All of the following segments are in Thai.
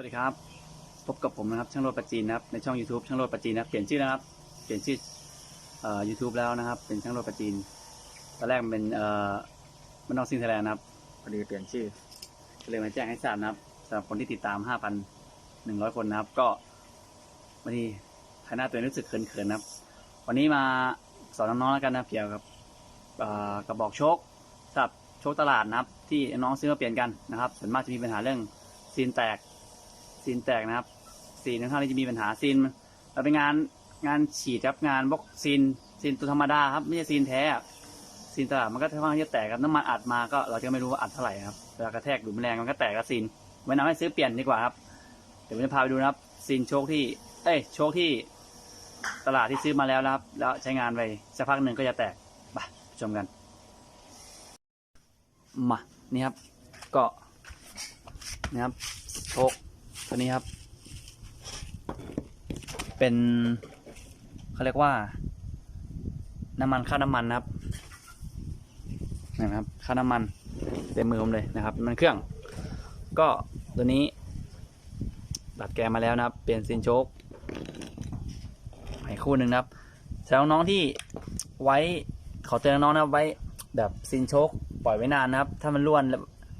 วัสดีครับ พบกับผมนะครับ ช่างโรดประจีนนะครับในช่อง YouTube ช่างโรดประจีนนะครับเปลี่ยนชื่อนะครับ เปลี่ยนชื่อเอ่อ YouTube แล้วนะครับ เป็นช่างโรดประจีนตอนแรกมันเป็นเอ่อมันนอกซิงไทยแลนด์นะครับพอดีเปลี่ยนชื่อก็เลยมาแจ้งให้ทราบนะครับสำหรับคนที่ติดตาม 5,100 คนนะครับ ก็วันนี้ภายหน้าตัวเองรู้สึกเขินๆนะครับ วันนี้มาสอนน้องๆแล้วกันนะเกี่ยวกับเอ่อกระบอกโชคสำหรับโชคตลาดนะครับ ที่น้องซื้อมาเปลี่ยนกันนะครับส่วนมากจะมีปัญหาเรื่องซีนแตก ซีนแตกนะครับซีนค่อนข้างที่จะมีปัญหาซีนเราเป็นงานงานฉีดครับงานบล็อกซีนซีนตัวธรรมดาครับไม่ใช่ซีนแท้อะซีนตลาดมันก็ค่อนข้างที่จะแตกครับน้ำมันอัดมาก็เราจะไม่รู้ว่าอัดเท่าไหร่ครับเวลากระแทกดูดแรงมันก็แตกกับซีนไว้นำให้ซื้อเปลี่ยนดีกว่าครับเดี๋ยวผมจะพาไปดูนะครับซีนโชคที่ เอ้ยโชคที่ตลาดที่ซื้อมาแล้วนะครับ แล้วใช้งานไปสักพักหนึ่งก็จะแตกไปชมกันมานี่ครับก็นี่ครับโชค ตัวนี้ครับ เป็นเขาเรียกว่า น้ำมันค่าน้ำมันนะครับนะครับค่าน้ำมันเต็มมือผมเลยนะครับมันเครื่อง ก็ตัวนี้ดัดแกมาแล้วนะครับ เปลี่ยนซินโชคให้คู่หนึ่งนะครับสำหรับน้องที่ไว้ขอเตือนน้องนะไว้แบบซินโชคปล่อยไว้นานนะครับ ถ้ามันร่วน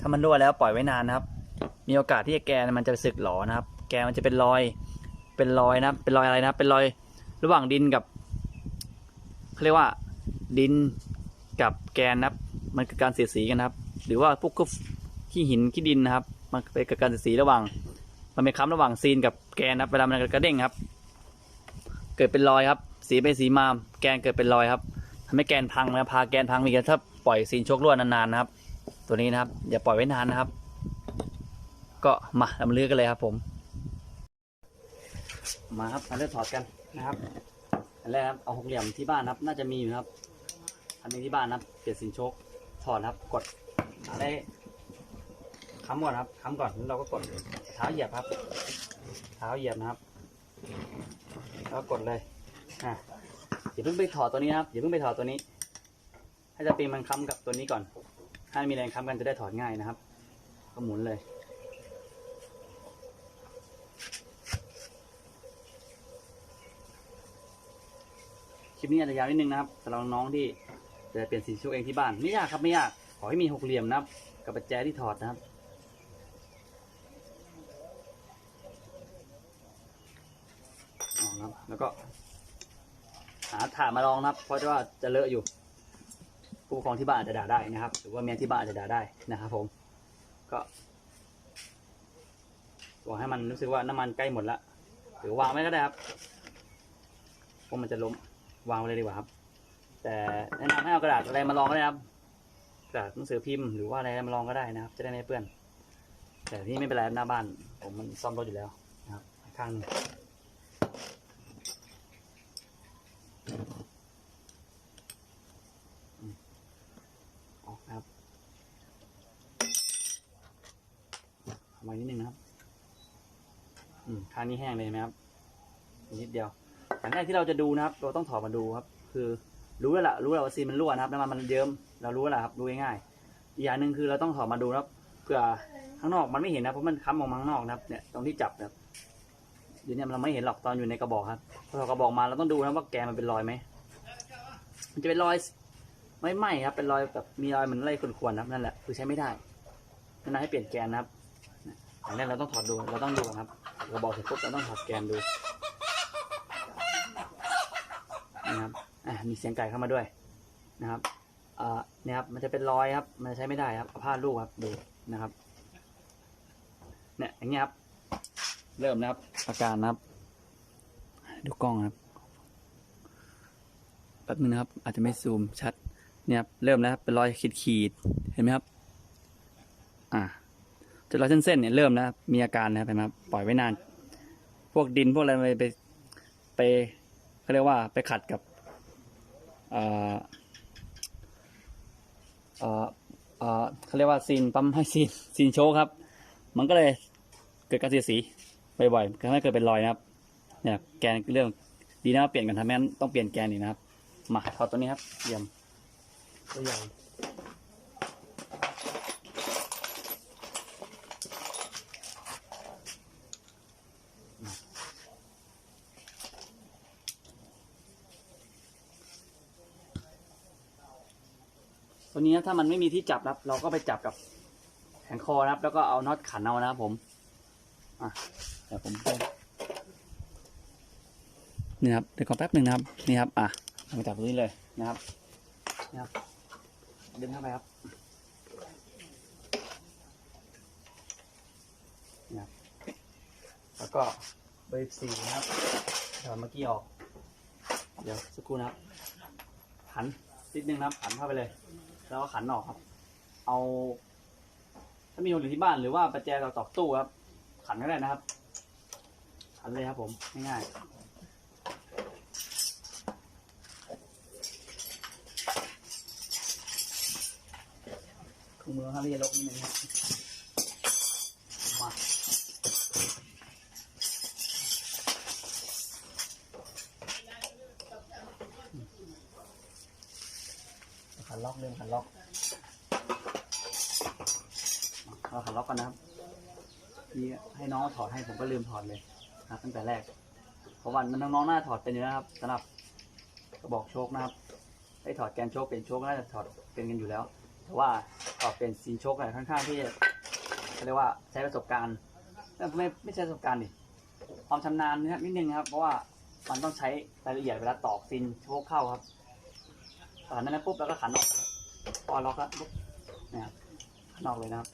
ถ้ามันรั่วแล้วปล่อยไว้นานนะครับ มีโอกาสที่แกนมันจะสึกหรอนะครับ แกนมันจะเป็นรอย เป็นรอยนะเป็นรอยอะไรนะเป็นรอยระหว่างดินกับเขาเรียกว่าดินกับแกนนะครับ มันคือการเสียดสีกันนะครับ หรือว่าพวกขี้หินขี้ดินนะครับ มันเป็นการเสียดสีระหว่าง มันเป็นค้ำระหว่างซีนกับแกนนะครับเวลามันกระเด้งครับ เกิดเป็นรอยครับ สีไปสีมาแกนเกิดเป็นรอยครับทำให้แกนพังนะพาแกนพังมีกันถ้าปล่อยซีนโชกรั่วนานๆนะครับ ตัวนี้นะครับ อย่าปล่อยไว้นานนะครับ ก็มาเรามาเลือกกันเลยครับผม มาครับมาเลือกถอดกันนะครับอันแรกครับเอาหกเหลี่ยมที่บ้านครับ น่าจะมีอยู่ครับ อันนี้ที่บ้านครับเปลี่ยนสินโชคถอดครับ กดได้ค้ำก่อนครับค้ำก่อนแล้วเราก็กดเท้าเหยียบครับ เท้าเหยียบนะครับแล้วก็กดเลยอะอย่าเพิ่งไปถอดตัวนี้ครับอย่าเพิ่งไปถอดตัวนี้ ให้จะปีมันค้ำกับตัวนี้ก่อน ถ้ามีแรงค้ำกันจะได้ถอดง่ายนะครับ ก็หมุนเลย คลิปนี้อาจจะยาวนิดนึงนะครับสำหรับน้องที่จะเปลี่ยนสีชุดเองที่บ้านไม่ยากครับไม่ยากขอให้มีหกเหลี่ยมนะครับ กับประแจที่ถอดนะครับ แล้วก็ หาถาดมาลองนะครับ เพราะว่าจะเลอะอยู่ผู้ปกครองที่บ้านอาจจะด่าได้นะครับ หรือว่าเมียที่บ้านอาจจะด่าได้นะครับผมก็บอกให้มันรู้สึกว่าน้ำมันใกล้หมดละหรือวางไว้ก็ได้ครับเพราะมันจะล้ม วางไว้เลยดีกว่าครับ แต่แนะนำให้เอากระดาษอะไรมาลองก็ได้ครับกระดาษหนังสือพิมพ์หรือว่าอะไรมาลองก็ได้นะครับ จะได้ไม่เปื้อน แต่ที่ไม่เป็นไรหน้าบ้าน ผมมันซ่อมรถอยู่แล้วนะครับข้างนึงออกครับเอาไว้นิดนึงนะครับ อืมข้างนี้แห้งเลยไหมครับนิดเดียว อย่างแรกที่เราจะดูนะครับ เราต้องถอดมาดูครับ คือรู้แล้วล่ะรู้แล้วว่าซีนมันรั่วนะครับน้ำมันมันเยิ้มเรารู้แล้วล่ะครับดูง่ายๆอีกอย่างหนึ่งคือเราต้องถอดมาดูนะครับเผื่อข้างนอกมันไม่เห็นนะเพราะมันค้ำออกมาข้างนอกนะครับ เนี่ยตรงที่จับนะครับเดี๋ยวนี้เราไม่เห็นหรอกตอนอยู่ในกระบอกครับพอเรากระบอกมาเราต้องดูนะว่าแกนมันเป็นรอยไหมมันจะเป็นรอยไม่ไหมครับ เป็นรอยแบบมีรอยเหมือนอะไรขวนๆนะครับนั่นแหละคือใช้ไม่ได้นั่นให้เปลี่ยนแกนนะครับอย่างแรกเราต้องถอดดูเราต้องดูครับกระบอกเสร็จปุ๊บเราต้องถอดแกนดู นะครับอ่ามีเสียงไก่เข้ามาด้วยนะครับอ่าเนี่ยครับมันจะเป็นรอยครับ มันใช้ไม่ได้ครับผ้าลูกครับดูนะครับ เนี่ยอย่างเงี้ยครับเริ่มนะครับ อาการนะครับ ดูกล้องครับแป๊บนึงนะครับ อาจจะไม่ซูมชัด เนี่ยครับเริ่มแล้วครับเป็นรอยขีดขีดเห็นไหมครับ อ่าจะรอยเส้นๆเนี่ยเริ่มแล้วมีอาการนะครับเห็นไหมครับปล่อยไว้นาน พวกดินพวกอะไรไปไปไป เขาเรียกว่าไปขัดกับเขาเรียกว่าซีนปั๊มให้ซีนซีนโชว์ครับ มันก็เลยเกิดการเสียสีบ่อยๆทำให้เกิดเป็นรอยนะครับ เนี่ยแกนเรื่องดีนะว่าเปลี่ยนกันทำแม้นต้องเปลี่ยนแกนนี่นะครับ มาถอดตัวนี้ครับเยี่ยมตัวใหญ่ ตัวนี้ถ้ามันไม่มีที่จับนะครับ เราก็ไปจับกับแผงคอนะครับ แล้วก็เอาน็อตขันเอานะครับผมอะเดี๋ยวผมไปนี่ครับเดี๋ยวก่อนแป๊บหนึ่งนะครับนี่ครับอะมาจับตรงนี้เลยนะครับนี่ครับดึงเข้าไปครับนี่ครับแล้วก็เบร์สี่นะครับถอดเมื่อกี้ออก เดี๋ยวสักครู่นะครับขันนิดนึงนะครับขันเข้าไปเลย แล้วก็ขันออกครับ เอา ถ้ามีคนอยู่ที่บ้านหรือว่าประแจเราตอกตู้ครับ ขันก็ได้นะครับ ขันเลยครับผมง่ายๆเครื่องมือครับที่จะลกนิดนึงครับ ล็อกเรื่องขันล็อกเราขันล็อกกันนะครับนี่ให้น้องถอดให้ผมก็ลืมถอดเลยนะครับตั้งแต่แรกเพราะวันมันน้องๆหน่าถอดเป็นอยู่นะครับสำหรับกระบอกโชคนะครับให้ถอดแกนโชคเป็นโชคน่าจะถอดเป็นกันอยู่แล้ว แต่ว่าถอดเป็นซีนโชคอะไรค่อนข้างที่จะเขาเรียกว่าใช้ประสบการณ์ไม่ไม่ใช่ประสบการณ์ดิความชำนาญนะครับนิดนึงครับ เพราะว่ามันต้องใช้รายละเอียดเวลาตอกซีนโชคเข้าครับตอนนั้นปุ๊บแล้วก็ขันออก อล็อกแล้วปุ๊บนี่ครับนออกเลยนะครับ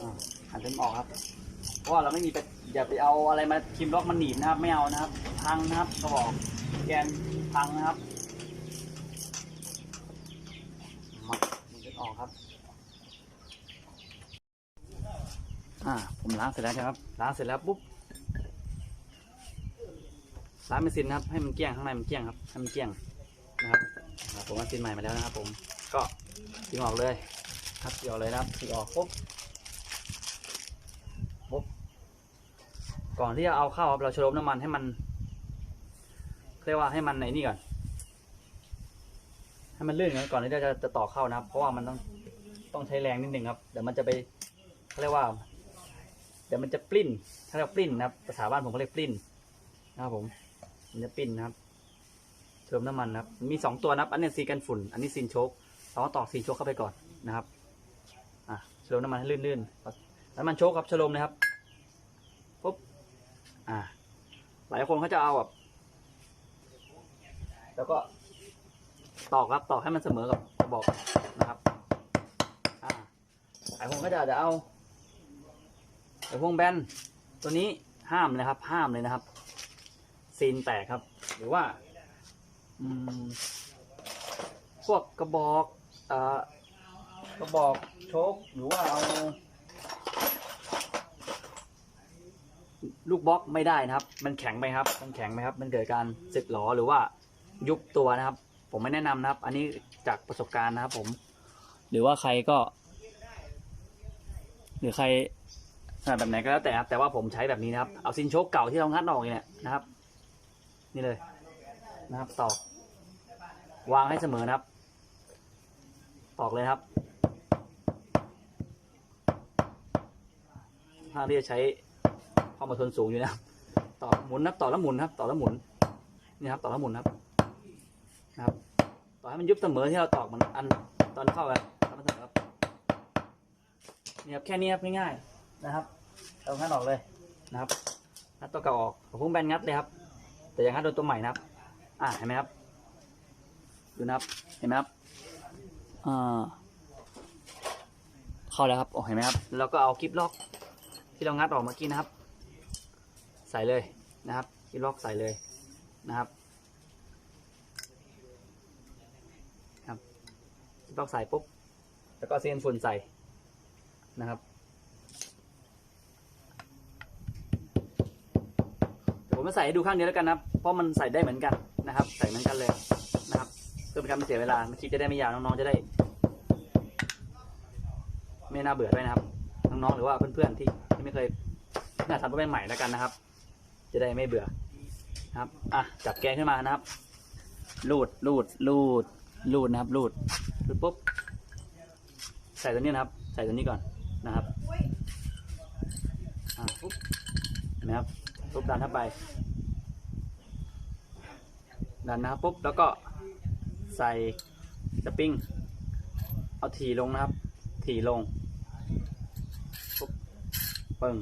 อ่าหันเต็มออกครับ เพราะว่าเราไม่มีไปอย่าไปเอาอะไรมาคิมล็อกมันหนีบนะครับ ไม่เอานะครับ พังนะครับกระบอกแกนพังนะครับมามันจะออกครับอ่าผมล้างเสร็จแล้วนะครับล้างเสร็จแล้วปุ๊บ ล้างเมซินนะครับ ให้มันเกลี้ยงข้างในมันเกลี้ยงครับให้มันเกลี้ยงนะครับผมเอาซินใหม่มาแล้วนะครับ ผมก็ทิ้งออกเลยครับทิ้งออกเลยนะครับทิ้งออกปุ๊บก่อนที่จะเอาเข้าครับเราชโลมน้ำมันให้มันเรียกว่าให้มันในนี่ก่อนให้มันลื่นก่อนก่อนที่จะจะต่อเข้านะครับ เพราะว่ามันต้องต้องใช้แรงนิดนึงครับเดี๋ยวมันจะไปเขาเรียกว่า เดี๋ยวมันจะปลิ้นถ้าเรียกปลิ้นนะครับภาษาบ้านผมก็เรียกปลิ้นนะครับผม มันจะปลิ้นนะครับ เติมน้ำมันนะครับ มีสองตัวนะครับ อันนี้ซีกันฝุ่น อันนี้ซีนโชคเราก็ตอกซีนโชคเข้าไปก่อนนะครับ อะชโลมน้ำมันให้ลื่นๆน้ำมันโชคครับชโลมนะครับปุ๊บ อ่า หลายคนเขาจะเอาแบบ แล้วก็ตอกครับตอกให้มันเสมอกับกระบอกนะครับ อ่า หลายคนก็จะจะเอาไอ้พวงแบนตัวนี้ห้ามเลยครับ ห้ามเลยนะครับ ซีนแตกครับ หรือว่า อืม พวกกระบอกเอ่อกระบอกโชคหรือว่าเอา ลูกบล็อกไม่ได้นะครับ มันแข็งไปครับ มันแข็งไปครับ มันเกิดการสึกหรอหรือว่ายุบตัวนะครับ ผมไม่แนะนำนะครับ อันนี้จากประสบการณ์นะครับ ผม หรือว่าใครก็ หรือใครแบบไหนก็แล้วแต่ครับ แต่ว่าผมใช้แบบนี้นะครับ เอาซินโชคเก่าที่เรางัดออกเนี่ยนะครับ นี่เลยนะครับตอก วางให้เสมอนะครับ ตอกเลยครับ ถ้าที่จะใช้ความอดทนสูงอยู่นะครับต่อหมุนนับต่อแล้วหมุนครับต่อแล้วหมุนนี่ครับต่อแล้วหมุนครับ นะครับต่อให้มันยุบเสมอที่เราตอกมันอันตอนเข้าแบบทำมันเสมอครับนี่ครับแค่นี้ครับง่ายๆนะครับเอางัดออกเลยนะครับงัดตัวเก่าออกเอาพุ่งแบนงัดเลยครับ แต่ยังงัดโดนตัวใหม่นะครับ อ่าเห็นไหมครับดูนะครับเห็นไหมครับอ่าเข้าแล้วครับโอ้เห็นไหมครับแล้วก็เอาคลิปล็อกที่เรางัดออกเมื่อกี้นะครับ ใส่เลยนะครับที่ล็อกใส่เลยนะครับครับที่ล็อกใส่ปุ๊บแล้วก็เซียนฝุ่นใส่นะครับเดี๋ยวผ มจะใส่ให้ดูข้างเดียวแล้วกันนะครับเพราะมันใส่ได้เหมือนกันนะครับ ใส่เหมือนกันเลยนะครับเพื่อเป็นการไม่เสียเวลาคลิปจะได้ไม่ยาวน้องๆจะได้ ไม่น่าเบื่อด้วยนะครับน้องๆหรือว่าเพื่อนๆที่ที่ไม่เคยน่าทำเป็นใหม่แล้วกันนะครับ จะได้ไม่เบื่อนะครับอะจับแกนขึ้นมานะครับลูดลูดลูดลูดนะครับลูดลูดปุ๊บใส่ตัวนี้นะครับ ใส่ตัวนี้ก่อนนะครับอ่าปุ๊บนะครับ ปุ๊บดันเข้าไป ดันนะครับปุ๊บแล้วก็ใส่สปริง เอาถี่ลงนะครับ ถี่ลงปุ๊บปึ่ง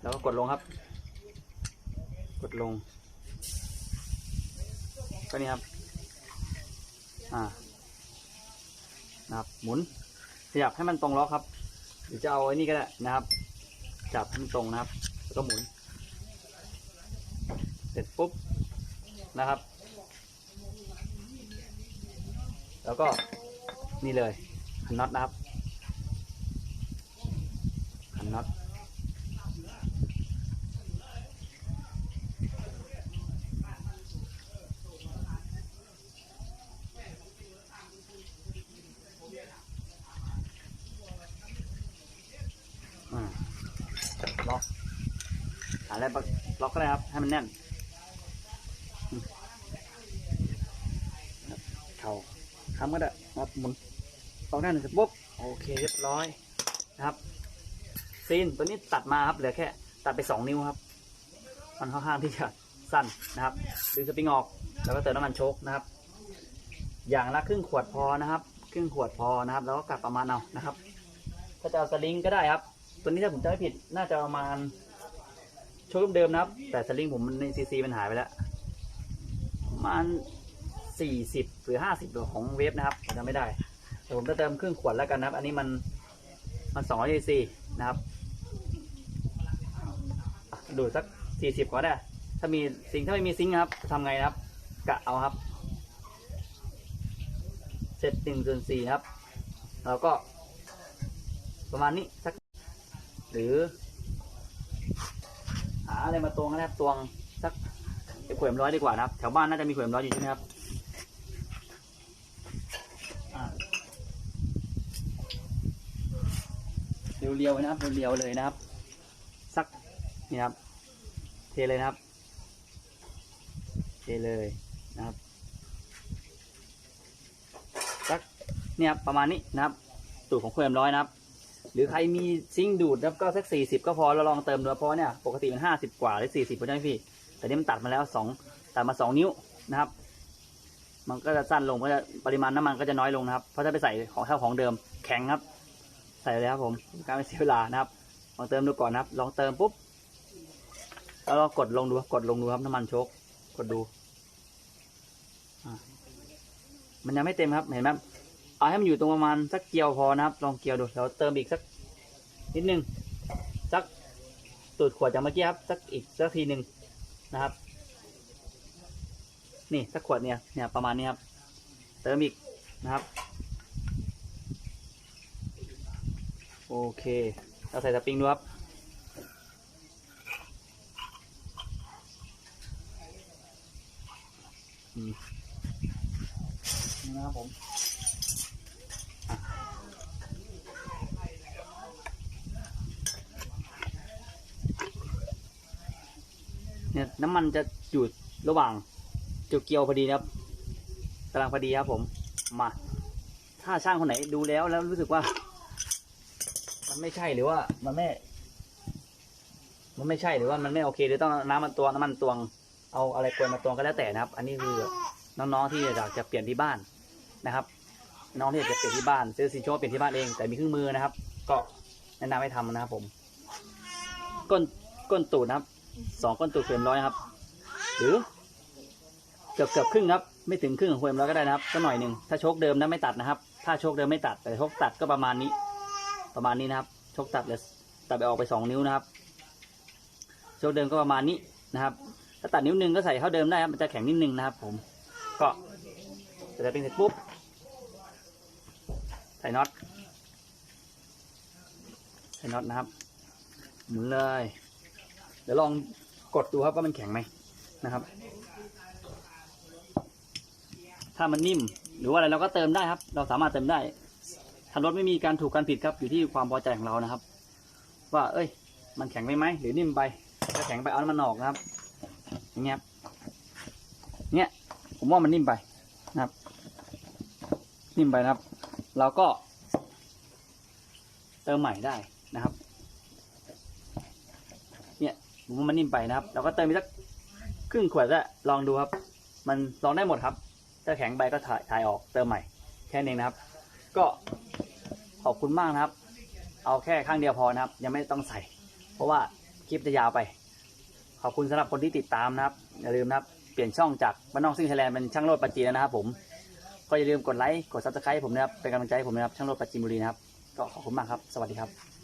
แล้วก็กดลงครับ กดลง ก็นี่ครับ อ่านะครับ หมุนขยับให้มันตรงล้อครับ หรือจะเอาไอ้นี่ก็ได้นะครับ จับให้มันตรงนะครับ แล้วก็หมุน เสร็จปุ๊บ นะครับ แล้วก็นี่เลยขันน็อตนะครับขันน็อตล็อกหาอะไรบักล็อกก็ได้ครับ ให้มันแน่นอืมครับ เขาค้ำก็ได้ครับหมุนตรงด้านหนึ่งเสร็จปุ๊บโอเคเรียบร้อยนะครับซีนตัวนี้ตัดมาครับเหลือแค่ ตัดไปสองนิ้วครับ มันค่อนข้างที่จะสั้นนะครับดึงสปริงออกแล้วก็เติมน้ำมันโชคนะครับ อย่างละครึ่งขวดพอนะครับ ครึ่งขวดพอนะครับ แล้วก็กลับประมาณเอานะครับ ถ้าจะเอาสลิงก็ได้ครับ ตัวนี้ถ้าผมจำไม่ผิดน่าจะประมาณโชคเดิมนะครับ แต่สลิงผมมันในซีซีมันหายไปแล้วประมาณ สี่สิบหรือห้าสิบของเวฟนะครับผมจำไม่ได้แต่ผมจะเติมครึ่งขวดแล้วกันนะครับ อันนี้มันมันสองร้อยซีซีนะครับ ดูดสักสี่สิบก็ได้ ถ้ามีซิงถ้าไม่มีซิงครับทำไงนะครับ กะเอาครับเสร็จหนึ่งส่วนสี่ครับแล้วก็ ประมาณนี้สัก หรือ หาอะไรมาตวงนะครับตวงสักขวดร้อยดีกว่านะครับ แถวบ้านน่าจะมีขวดร้อยอยู่ใช่ไหมครับอ่า เรียวๆนะครับเรียวๆเลยนะครับ สักนี่ครับ เทเลยนะครับ เทเลยนะครับ สักเนี่ยประมาณนี้นะครับตูดของขวดร้อยนะครับ หรือใครมีซิงดูดนะครับก็สักสี่สิบก็พอเราลองเติมดูเพราะเนี่ยปกติมันห้าสิบกว่าหรือสี่สิบใช่ไหมพี่ แต่นี่มันตัดมาแล้วสองตัดมาสองนิ้วนะครับมันก็จะสั้นลงก็จะปริมาณน้ำมันก็จะน้อยลงนะครับ เพราะถ้าไปใส่ของเท่าของเดิมแข็งครับ ใส่เลยครับผมการไม่เสียเวลานะครับลองเติมดูก่อนนะครับ ลองเติมปุ๊บแล้วเรากดลงดูกดลงดูครับน้ำมันโชกกดดูมันยังไม่เต็มครับเห็นไหมเอาให้มันอยู่ตรงประมาณสักเกียวพอนะครับ ลองเกียวดูเราเติมอีกสักนิดนึงสักตูดขวดจากเมื่อกี้ครับสักอีกสักทีหนึ่งนะครับ นี่สักขวดเนี่ยเนี่ยประมาณนี้ครับ เติมอีกนะครับ โอเค เราใส่สปริงดูครับอืมนี่นะครับผมเนี่ยน้ำมันจะอยู่ระหว่างจุดเกียวพอดีนะครับกำลังพอดีครับผม มา ถ้าช่างคนไหนดูแล้วแล้วรู้สึกว่า ไม่ใช่หรือว่า มันไม่ มันไม่ใช่หรือว่ามันไม่โอเคหรือต้องน้ำมันตวงน้ำมันตวง เอาอะไรกวนมาตวงก็แล้วแต่นะครับ อันนี้คือน้องๆที่อยากจะเปลี่ยนที่บ้านนะครับ น้องที่อยากจะเปลี่ยนที่บ้านซื้อซีโชว์เปลี่ยนที่บ้านเองแต่มีเครื่องมือนะครับ ก็แนะนำให้ทำนะครับผม ก้นก้นตูดนะครับสองก้นตูดเฟรมร้อยครับ หรือเกือบเกือบครึ่งครับ ไม่ถึงครึ่งของเฟรมร้อยก็ได้นะครับก็หน่อยหนึ่งถ้าโชคเดิมนะไม่ตัดนะครับ ถ้าโชคเดิมไม่ตัดแต่โชคตัดก็ประมาณนี้ ประมาณนี้นะครับชคตัดเลยตัดไปออกไปสองนิ้วนะครับโชคเดิมก็ประมาณนี้นะครับ ถ้าตัดนิ้วหนึ่งก็ใส่เข้าเดิมได้ครับมันจะแข็งนิดนึงนะครับ ผม ก็จะเป็นเสร็จปุ๊บใส่น็อตใส่น็อตนะครับหมุนเลย เดี๋ยวลองกดดูครับว่ามันแข็งไหมนะครับ ถ้ามันนิ่ม หรือว่าอะไรเราก็เติมได้ครับ เราสามารถเติมได้ ถ้ารถไม่มีการถูกการผิดครับอยู่ที่ความพอใจของเรานะครับ ว่า เอ้ย มันแข็งไปไหมหรือนิ่มไปถ้าแข็งไปเอาน้ำมันออกนะครับอย่างเงี้ยครับเนี่ย ผมว่ามันนิ่มไปนะครับ นิ่มไปนะครับ เราก็ เติมใหม่ได้นะครับ เนี้ยผมว่ามันนิ่มไปนะครับ เราก็เติมอีกสักครึ่งขวดแล้วลองดูครับ มันลองได้หมดครับ ถ้าแข็งไปก็ถ่ายถ่ายออกเติมใหม่แค่นี้นะครับ ก็ขอบคุณมากนะครับ เอาแค่ข้างเดียวพอนะครับ ยังไม่ต้องใส่ เพราะว่าคลิปจะยาวไป ขอบคุณสำหรับคนที่ติดตามนะครับ อย่าลืมนะครับ เปลี่ยนช่องจากบ้านนอกซิ่งไทยแลนด์เป็นช่างโรดปัจจีนแล้วนะครับผม ก็อย่าลืมกดไลค์ กดซับสไครต์ผมนะครับ เป็นกำลังใจให้ผมนะครับ ช่างโรดปัจจีบุรีนะครับ ก็ขอบคุณมากครับ สวัสดีครับ